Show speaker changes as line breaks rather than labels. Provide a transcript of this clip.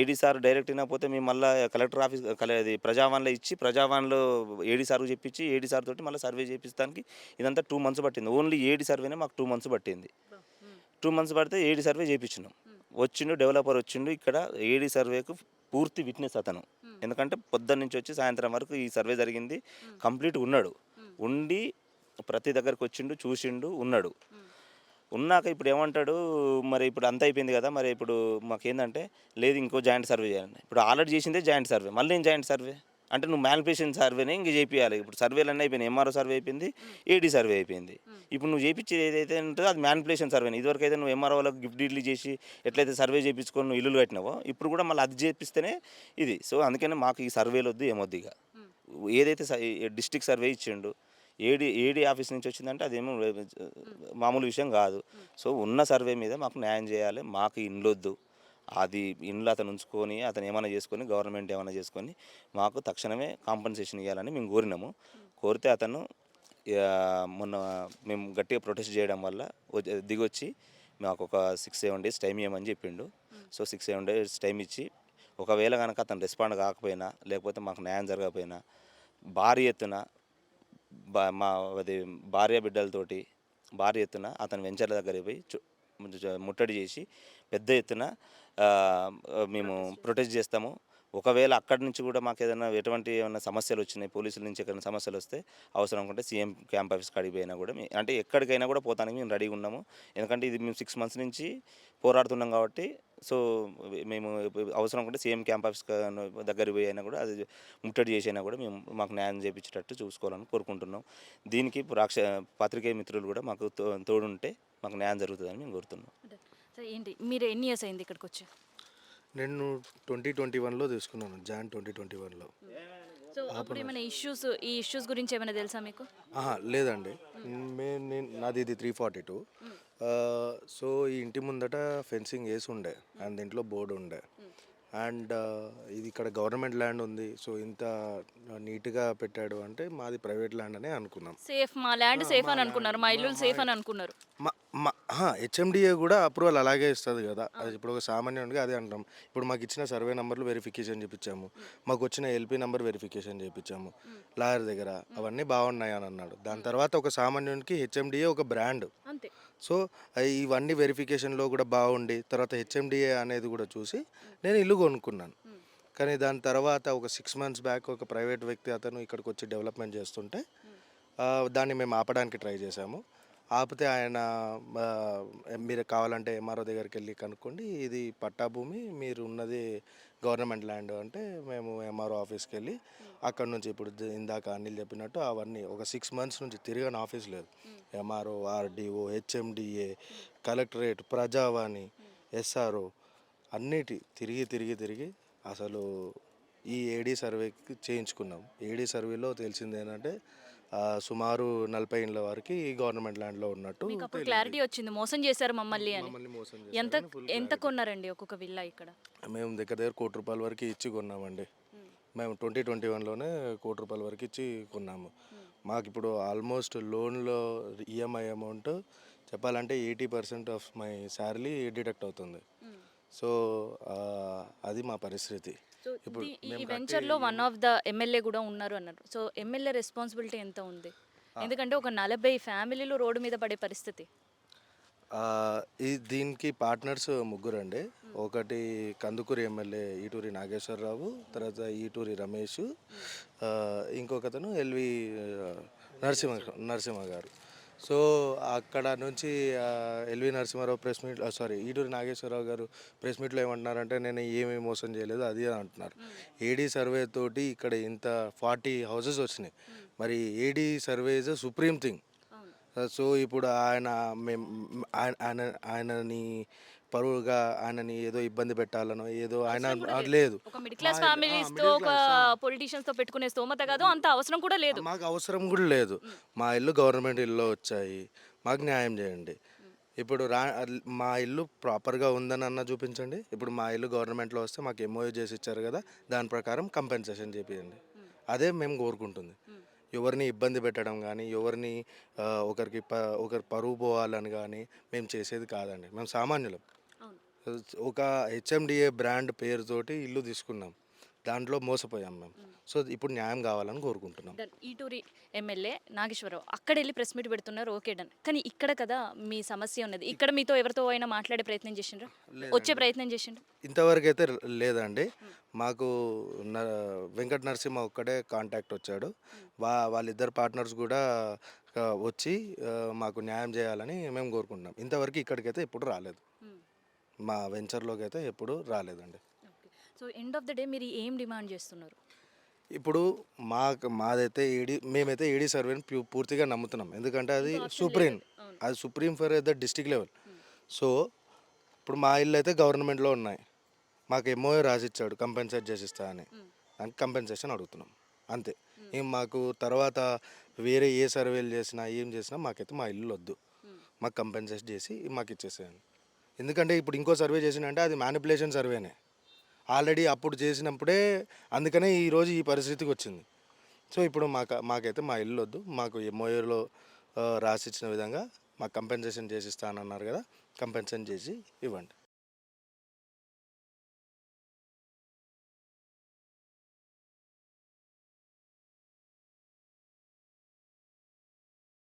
ఏడీ sir direct వినకపోతే మేము మళ్ళీ కలెక్టర్ ఆఫీస్ కల అది ప్రజావాన్లో ఇచ్చి ప్రజావాన్లో ఏడీ సార్కు చెప్పించి ఏడీ సార్ తోటి మళ్ళీ సర్వే చేపిస్తానికి ఇదంతా టూ మంత్స్ పట్టింది. ఓన్లీ ఏడీ సర్వేనే మాకు టూ మంత్స్ పట్టింది. టూ మంత్స్ పడితే ఏడీ సర్వే చేయించినాం వచ్చిండు డెవలపర్ వచ్చిండు ఇక్కడ ఏడీ సర్వేకు పూర్తి విట్నెస్ అతను. ఎందుకంటే పొద్దున్న నుంచి వచ్చి సాయంత్రం వరకు ఈ సర్వే జరిగింది. కంప్లీట్ ఉన్నాడు. ఉండి ప్రతి దగ్గరకు వచ్చిండు చూసిండు ఉన్నాడు. ఉన్నాక ఇప్పుడు ఏమంటాడు? మరి ఇప్పుడు అంత అయిపోయింది కదా మరి ఇప్పుడు మాకేందంటే లేదు ఇంకో జాయింట్ సర్వే చేయాలి ఇప్పుడు ఆల్రెడీ చేసిందే జాయింట్ సర్వే మళ్ళీ ఏం జాయింట్ సర్వే? అంటే నువ్వు మ్యానిపులేషన్ సర్వేనే ఇంక చేపియాలి. ఇప్పుడు సర్వేలు అన్నీ అయిపోయినాయి ఎంఆర్ఓ సర్వే అయిపోయింది ఏడీ సర్వే అయిపోయింది. ఇప్పుడు నువ్వు చేపించేది ఏదైతే ఉంటుందో అది మ్యానిపులేషన్ సర్వే ఇదివరకు అయితే నువ్వు ఎంఆర్ఓలకు గిఫ్ట్ డీడ్లు చేసి ఎట్లయితే సర్వే చేయించుకొని నువ్వు ఇల్లులు కట్టినావో ఇప్పుడు కూడా మళ్ళీ అది చేపిస్తేనే ఇది. సో అందుకనే మాకు ఈ సర్వేలు వద్దు ఏమొద్దు ఇక. ఏదైతే డిస్టిక్ సర్వే ఇచ్చిండు A D A D office నుంచి వచ్చిందంటే అదేమో మామూలు విషయం కాదు. సో ఉన్న సర్వే మీద మాకు న్యాయం చేయాలి మాకు ఇండ్లొద్దు. అది ఇండ్లు అతను ఉంచుకొని అతను ఏమైనా చేసుకొని గవర్నమెంట్ ఏమైనా చేసుకొని మాకు తక్షణమే కాంపన్సేషన్ ఇవ్వాలని మేము కోరినాము. కోరితే అతను మొన్న మేము గట్టిగా ప్రొటెస్ట్ చేయడం వల్ల వచ్చి- దిగొచ్చి మాకు ఒక సిక్స్ సెవెన్ డేస్ టైం ఇవ్వమని చెప్పిండు. So six seven days time ఇచ్చి ఒకవేళ కనుక అతను రెస్పాండ్ కాకపోయినా లేకపోతే మాకు న్యాయం జరగకపోయినా భారీ ఎత్తున మా అది భార్య బిడ్డలతోటి భారీ ఎత్తున అతను వెంచర్ల దగ్గరికి పోయి ముట్టడి చేసి పెద్ద ఎత్తున మేము ప్రొటెస్ట్ చేస్తాము. ఒకవేళ అక్కడి నుంచి కూడా మాకు ఏదైనా ఎటువంటి ఏమైనా సమస్యలు వచ్చినాయి పోలీసుల నుంచి ఎక్కడైనా సమస్యలు వస్తే అవసరం అనుకుంటే సీఎం క్యాంప్ ఆఫీస్కి కాడికి పోయినా కూడా మే- అంటే ఎక్కడికైనా కూడా పోతానికి మేము రెడీగా ఉన్నాము. ఎందుకంటే ఇది మేము సిక్స్ మంత్స్ నుంచి పోరాడుతున్నాం కాబట్టి సో మేము అవసరం అనుకుంటే సీఎం క్యాంప్ ఆఫీస్ దగ్గరికి పోయి అయినా కూడా అది ముట్టడి చేసి అయినా కూడా మేము మాకు న్యాయం చేపించేటట్టు చూసుకోవాలని కోరుకుంటున్నాం. దీనికి రాక్ష పాత్రికేయ మిత్రులు కూడా మాకు తో- తోడుంటే మాకు న్యాయం జరుగుతుందని మేము కోరుతున్నాం.
సో ఏంటి? మీరు ఎన్ని ఇయర్స్ అయింది ఇక్కడికి వచ్చి?
నేను ట్వంటీ ట్వంటీ వన్లో తీసుకున్నాను జాన్ ట్వంటీ ట్వంటీ వన్లో.
సో అప్పుడు ఏమైనా ఇష్యూస్ ఈ ఇష్యూస్ గురించి ఏమైనా తెలుసా మీకు?
ఆహా లేదండి. మే నేను నాది ఇది త్రీ ఫార్టీ టూ సో ఈ ఇంటి ముందట ఫెన్సింగ్ వేసి ఉండే అండ్ దీంట్లో బోర్డు ఉండే. అండ్ ఇది ఇక్కడ గవర్నమెంట్ ల్యాండ్ ఉంది సో ఇంత నీట్గా పెట్టాడు అంటే మాది ప్రైవేట్ ల్యాండ్ అనే అనుకున్నాం.
సేఫ్ మా ల్యాండ్ సేఫ్ అని అనుకున్నారు మా ఇల్లు సేఫ్ అని అనుకున్నారు.
మా మా హెచ్ఎండిఏ కూడా అప్రూవల్ అలాగే ఇస్తుంది కదా. అది ఇప్పుడు ఒక సామాన్యుడిగా అదే అంటాం. ఇప్పుడు మాకు ఇచ్చిన సర్వే నెంబర్లు వెరిఫికేషన్ చేయించాము మాకు వచ్చిన ఎల్పి నెంబర్ వెరిఫికేషన్ చేయించాము లాయర్ దగ్గర అవన్నీ బాగున్నాయి అని అన్నాడు. దాని తర్వాత ఒక సామాన్యునికి హెచ్ఎండిఏ ఒక బ్రాండ్ సో ఇవన్నీ వెరిఫికేషన్లో కూడా బాగుండి తర్వాత హెచ్ఎండిఏ అనేది కూడా చూసి నేను ఇల్లు కొనుక్కున్నాను. కానీ దాని తర్వాత ఒక సిక్స్ మంత్స్ బ్యాక్ ఒక ప్రైవేట్ వ్యక్తి అతను ఇక్కడికి వచ్చి డెవలప్మెంట్ చేస్తుంటే దాన్ని మేము ఆపడానికి ట్రై చేశాము. ఆపితే ఆయన మీరు కావాలంటే ఎంఆర్ఓ దగ్గరికి వెళ్ళి కనుక్కోండి. ఇది పట్టా భూమి మీరు ఉన్నది గవర్నమెంట్ ల్యాండ్ అంటే మేము ఎంఆర్ఓ ఆఫీస్కి వెళ్ళి అక్కడ నుంచి ఇప్పుడు ఇందాక అనిల్ చెప్పినట్టు అవన్నీ ఒక సిక్స్ మంత్స్ నుంచి తిరగని ఆఫీస్ లేదు. MRO RDO HMDA collectorate Prajavani SRO అన్నిటి తిరిగి తిరిగి తిరిగి అసలు ఈ ఏడీ సర్వేకి చేయించుకున్నాం. ఏడీ సర్వేలో తెలిసింది ఏంటంటే సుమారు నలభై ఇండ్ల వరకు ఈ గవర్నమెంట్ ల్యాండ్లో ఉన్నట్టు
మీకు అప్పుడు క్లారిటీ వచ్చింది. మోసం చేశారు మమ్మల్ని అని.
మమ్మల్ని మోసం
ఎంత ఎంత కొన్నారండి ఒక్కొక్క విల్లా ఇక్కడ?
మేము దగ్గర దగ్గర కోటి రూపాయల వరకు ఇచ్చి కొన్నామండి. మేము ట్వంటీ ట్వంటీ వన్లోనే కోటి రూపాయల వరకు ఇచ్చి కొన్నాము. మాకు ఇప్పుడు ఆల్మోస్ట్ లోన్లో ఈఎంఐ అమౌంట్ చెప్పాలంటే eighty percent of my salary deduct అవుతుంది. సో ఆ, అది మా పరిస్థితి.
సో ఈ- ఈ వెంచర్లో వన్ ఆఫ్ ద ఎమ్మెల్యే కూడా ఉన్నారు అన్నారు. సో ఎమ్మెల్యే రెస్పాన్సిబిలిటీ ఎంత ఉంది? ఎందుకంటే ఒక నలభై ఫ్యామిలీలు రోడ్డు మీద పడే పరిస్థితి.
ఈ దీనికి పార్ట్నర్స్ ముగ్గురు అండి ఒకటి కందుకూరి ఎమ్మెల్యే ఈటూరి నాగేశ్వరరావు తర్వాత ఈటూరి రమేష్ ఆ, ఇంకొకతను ఎల్వి నరసింహ నరసింహ గారు. సో అక్కడ నుంచి L V Narasimharao press meet sorry Eturi Nageswararao గారు ప్రెస్ మీట్లో ఏమంటున్నారంటే నేను ఏమీ మోసం చేయలేదు అది అని అంటున్నారు. ఏడీ సర్వే తోటి ఇక్కడ ఇంత ఫార్టీ హౌసెస్ వచ్చినాయి. మరి AD survey is supreme thing. So ఇప్పుడు ఆయన ఆయన ఆయన- ఆయనని పరువుగా ఆయనని ఏదో ఇబ్బంది పెట్టాలనో ఏదో ఆయన లేదు.
ఒక మిడిల్ క్లాస్ ఫ్యామిలీస్తో ఒక పొలిటీషియన్స్తో పెట్టుకునే స్తోమత కాదు. అంత అవసరం కూడా లేదు.
మాకు అవసరం కూడా లేదు. మా ఇల్లు గవర్నమెంట్ ఇల్లు వచ్చాయి. మాకు న్యాయం చేయండి. ఇప్పుడు రా మా ఇల్లు ప్రాపర్గా ఉందని అన్న చూపించండి. ఇప్పుడు మా ఇల్లు గవర్నమెంట్లో వస్తే మాకు ఎంఓయూ చేసి ఇచ్చారు కదా దాని ప్రకారం కంపెన్సేషన్ చేపియండి. అదే మేము కోరుకుంటుంది. ఎవరిని ఇబ్బంది పెట్టడం కానీ ఎవరిని ఒకరికి ప ఒకరి పరువు పోవాలని కానీ మేము చేసేది కాదండి. మేము సామాన్యులం. ఒక హెచ్ఎండిఏ బ్రాండ్ పేరుతోటి ఇల్లు తీసుకున్నాం. దాంట్లో మోసపోయాం మేము. సో ఇప్పుడు న్యాయం కావాలని కోరుకుంటున్నాం.
ఈటూరి ఎమ్మెల్యే నాగేశ్వరరావు అక్కడ వెళ్ళి ప్రెస్ మీట్ పెడుతున్నారు. Okay done. కానీ ఇక్కడ కదా మీ సమస్య ఉన్నది. ఇక్కడ మీతో ఎవరితో అయినా మాట్లాడే ప్రయత్నం చేసిండ్రా? వచ్చే ప్రయత్నం చేసిండ్రా?
ఇంతవరకు అయితే లేదండి. మాకు వెంకట నరసింహ ఒక్కడే కాంటాక్ట్ వచ్చాడు. వా వాళ్ళిద్దరు పార్ట్నర్స్ కూడా వచ్చి మాకు న్యాయం చేయాలని మేము కోరుకుంటున్నాం. ఇంతవరకు ఇక్కడికైతే ఎప్పుడు రాలేదు. మా వెంచర్లోకి అయితే ఎప్పుడు రాలేదండి.
So end of the day మీరు ఏం డిమాండ్ చేస్తున్నారు?
ఇప్పుడు మా మాదైతే ఏడి మేమైతే ఏడీ సర్వేని పూర్తిగా నమ్ముతున్నాం. ఎందుకంటే అది సుప్రీం అది supreme for the district level so ఇప్పుడు మా ఇల్లు అయితే గవర్నమెంట్లో ఉన్నాయి. మాకు ఎంఓఏ రాసిచ్చాడు కంపెన్సేట్ చేసిస్తా అని. దానికి కంపెన్సేషన్ అడుగుతున్నాం. అంతే. ఏం మాకు తర్వాత వేరే ఏ సర్వేలు చేసినా ఏం చేసినా మాకైతే మా ఇల్లు వద్దు. మాకు కంపెన్సేట్ చేసి మాకు ఇచ్చేసేయండి. ఎందుకంటే ఇప్పుడు ఇంకో సర్వే చేసినంటే అది మ్యానిపులేషన్ సర్వేనే ఆల్రెడీ అప్పుడు చేసినప్పుడే అందుకనే ఈరోజు ఈ పరిస్థితికి వచ్చింది. సో ఇప్పుడు మాకు మాకైతే మా ఇల్లు వద్దు. మాకు ఎంఓఏలో రాసిచ్చిన విధంగా మాకు కంపెన్సేషన్ చేసి ఇస్తానన్నారు కదా కంపెన్సేషన్ చేసి ఇవ్వండి.